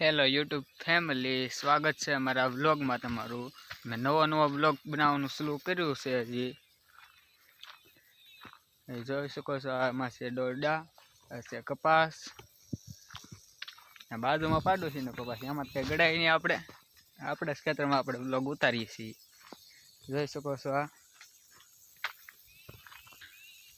hello YouTube family સ્વાગત છે અમારા વ્લોગમાં તમારું મેં નવો નવો વ્લોગ બનાવવાનું શરૂ કર્યું છે હજી જોઈ શકો છો આમાં છે દોરડા છે કપાસ બાજુમાં પાડું છે ને કપાસ એમાં તે ગળાઈને આપણે આપણે જ ખેતરમાં આપણે વ્લોગ ઉતારીએ છીએ જોઈ શકો છો આ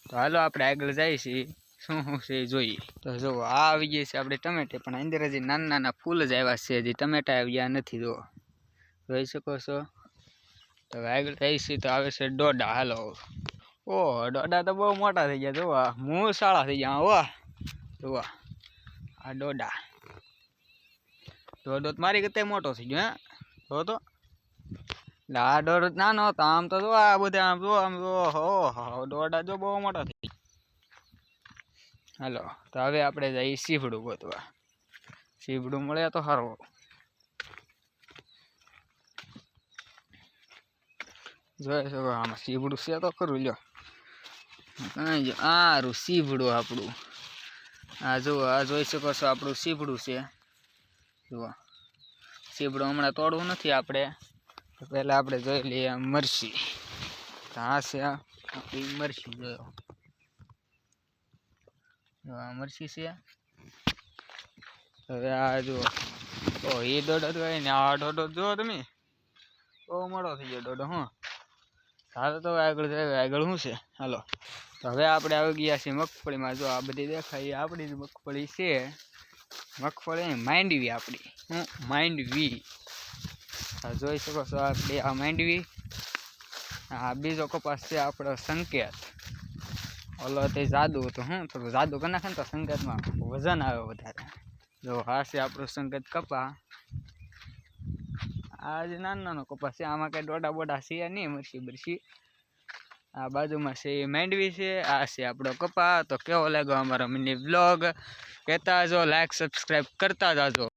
તો હાલો આપણે આગળ જઈએ છીએ ઓ શે જોય તો જો આ આવી ગય છે આપડે ટમેટા પણ અંદરજી નાન નાના ફૂલ જ આવ્યા છે જે ટમેટા આવ્યા નથી જો જોઈ શકો છો તો આગળ થઈ છે તો આવે છે ડોડા હાલો ઓ ડોડા તો બહુ મોટા થઈ ગયા જો આ મોસાળા થઈ ગયા હો જો આ ડોડા ડોડોત મારી કરતાય મોટો થઈ ગયો હે હો તો આ ડોડો નાનો તો આમ તો જો આ બધા જો આમ જો ઓહો ડોડા જો બહુ મોટા છે हेलो तो हम आप जाइए सीपड़ू गोतवा सीपड़ू मैं तो हारो जो सको आम से तो खरु लो जो आ आप जो आ जी सको आप सीपड़ू से जुओ सीपड़ू हमें तोड़व नहीं आप पहले आप मरसी हाँ से आप मरसी जो અમરસી છે હવે આ જો ઓય ડોડડ રે ને આટ ડોડો જો તમે બહુ મોડો થઈ ગયો ડોડો હો સારું તો આગળ જાય આગળ હું છે હાલો તો હવે આપણે આવી ગયા છીએ મખફળીમાં જો આ બધી દેખાય આપણી મખફળી છે મખફળી માંડવી આપડી માંડવી આ જોઈ છોરો છો આ માંડવી આ બીજો કપાસ છે આપણો સંકેત અલ ઓતે જાદુ તો હો તો જાદુ કને ખન તો સંગત માં વજન આવે વધારે જો હાસે આપરો સંગત કપા આજ નાન નાનો કપા છે આમાં કઈ ડોડા બોડા છે નઈ મરસી બરસી આ बाजू માં છે માઈંડવી છે આ છે આપડો કપા તો કેવો લાગો અમારો મિની વ્લોગ કેતા જો લાઈક સબસ્ક્રાઇબ કરતા જાજો